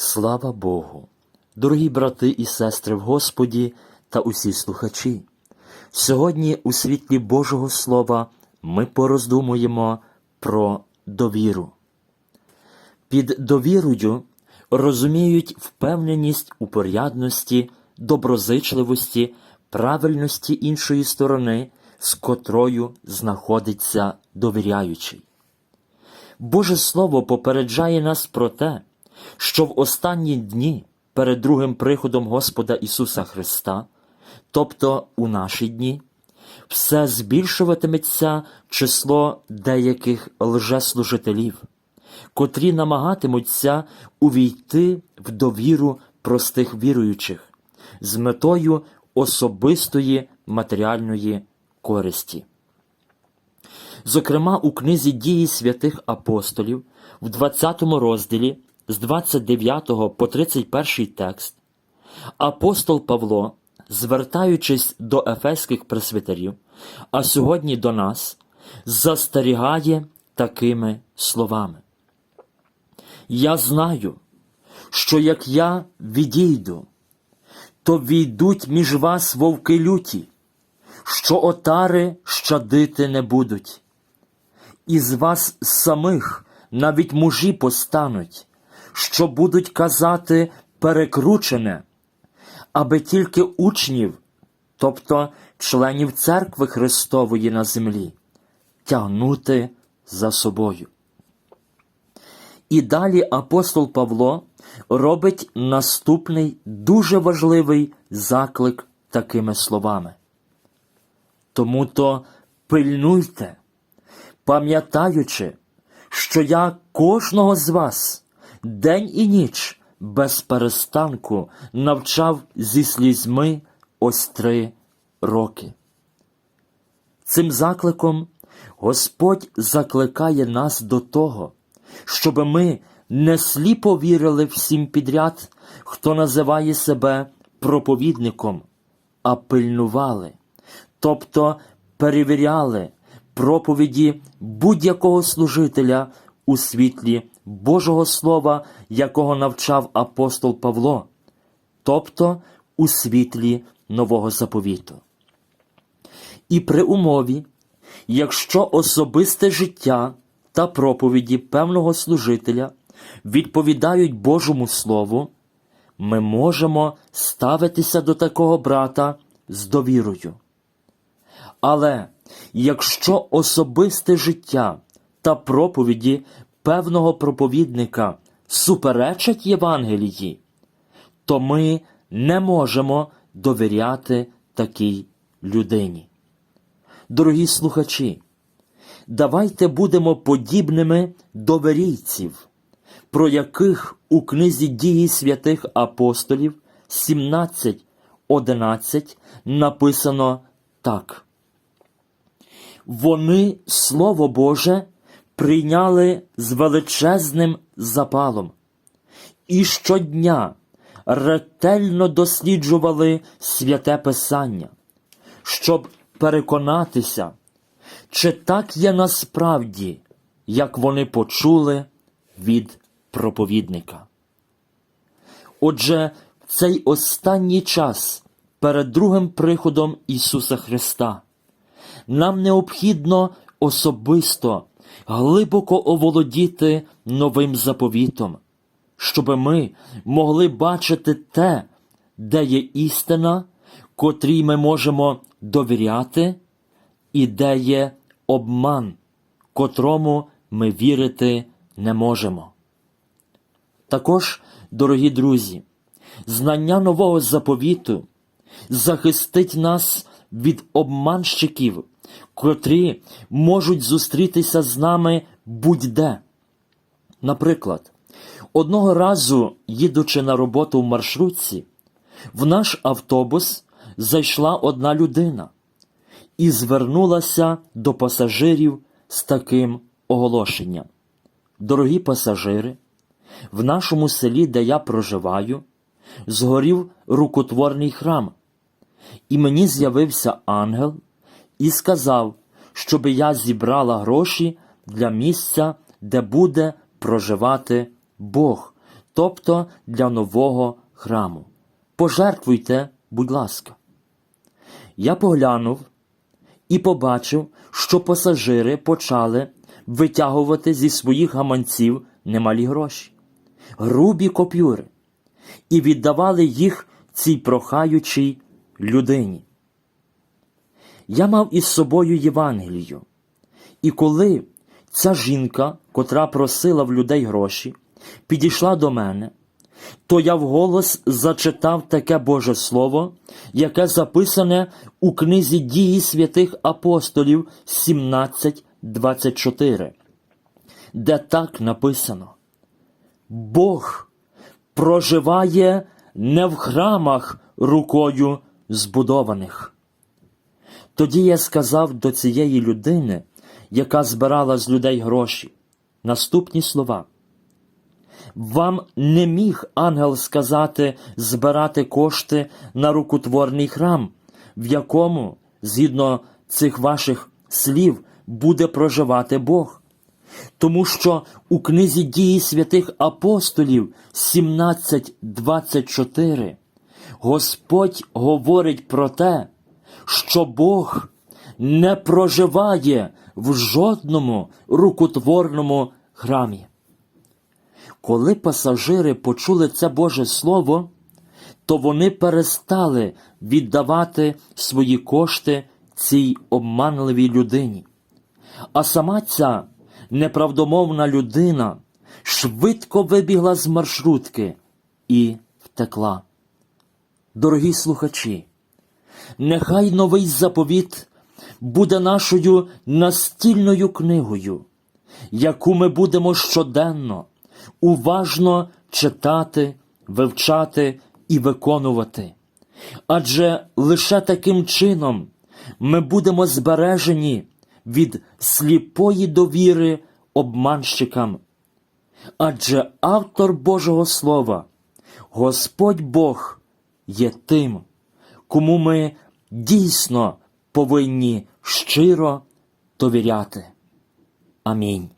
Слава Богу! Дорогі брати і сестри в Господі та усі слухачі! Сьогодні у світлі Божого Слова ми пороздумуємо про довіру. Під довірою розуміють впевненість у порядності, доброзичливості, правильності іншої сторони, з котрою знаходиться довіряючий. Боже Слово попереджає нас про те, що в останні дні перед другим приходом Господа Ісуса Христа, тобто у наші дні, все збільшуватиметься число деяких лжеслужителів, котрі намагатимуться увійти в довіру простих віруючих з метою особистої матеріальної користі. Зокрема, у книзі дії святих апостолів в 20 розділі з 29 по 31 текст апостол Павло, звертаючись до ефеських пресвітерів, а сьогодні до нас, застерігає такими словами. Я знаю, що як я відійду, то війдуть між вас вовки люті, що отари щадити не будуть. Із вас самих навіть мужі постануть, що будуть казати перекручене, аби тільки учнів, тобто членів церкви Христової на землі, тягнути за собою. І далі апостол Павло робить наступний дуже важливий заклик такими словами. Тому то пильнуйте, пам'ятаючи, що я кожного з вас день і ніч без перестанку навчав зі слізьми ось три роки. Цим закликом Господь закликає нас до того, щоб ми не сліпо вірили всім підряд, хто називає себе проповідником, а пильнували, тобто перевіряли проповіді будь-якого служителя у світлі Божого Слова, якого навчав апостол Павло, тобто у світлі Нового заповіту. І при умові, якщо особисте життя та проповіді певного служителя відповідають Божому Слову, ми можемо ставитися до такого брата з довірою. Але якщо особисте життя та проповіді певного проповідника суперечать Євангелії, то ми не можемо довіряти такій людині. Дорогі слухачі, давайте будемо подібними до верійців, про яких у книзі дії святих апостолів 17.11 написано так. Вони Слово Боже прийняли з величезним запалом і щодня ретельно досліджували святе Писання, щоб переконатися, чи так є насправді, як вони почули від проповідника. Отже, в цей останній час перед другим приходом Ісуса Христа нам необхідно особисто глибоко оволодіти новим заповітом, щоб ми могли бачити те, де є істина, котрій ми можемо довіряти, і де є обман, котрому ми вірити не можемо. Також, дорогі друзі, знання нового заповіту захистить нас від обманщиків, котрі можуть зустрітися з нами будь-де. Наприклад, одного разу, їдучи на роботу в маршрутці, в наш автобус зайшла одна людина і звернулася до пасажирів з таким оголошенням. Дорогі пасажири, в нашому селі, де я проживаю, згорів рукотворний храм, і мені з'явився ангел і сказав, щоби я зібрала гроші для місця, де буде проживати Бог, тобто для нового храму. Пожертвуйте, будь ласка. Я поглянув і побачив, що пасажири почали витягувати зі своїх гаманців немалі гроші, грубі копюри, і віддавали їх цій прохаючій людині. Я мав із собою Євангелію, і коли ця жінка, котра просила в людей гроші, підійшла до мене, то я вголос зачитав таке Боже Слово, яке записане у книзі дії святих апостолів 17.24, де так написано: Бог проживає не в храмах рукою збудованих. Тоді я сказав до цієї людини, яка збирала з людей гроші, наступні слова. Вам не міг ангел сказати збирати кошти на рукотворний храм, в якому, згідно цих ваших слів, буде проживати Бог. Тому що у книзі дії святих апостолів 17.24 Господь говорить про те, що Бог не проживає в жодному рукотворному храмі. Коли пасажири почули це Боже Слово, то вони перестали віддавати свої кошти цій обманливій людині. А сама ця неправдомовна людина швидко вибігла з маршрутки і втекла. Дорогі слухачі, нехай новий заповіт буде нашою настільною книгою, яку ми будемо щоденно, уважно читати, вивчати і виконувати. Адже лише таким чином ми будемо збережені від сліпої довіри обманщикам. Адже автор Божого Слова, Господь Бог, є тим, кому ми дійсно повинні щиро довіряти. Амінь.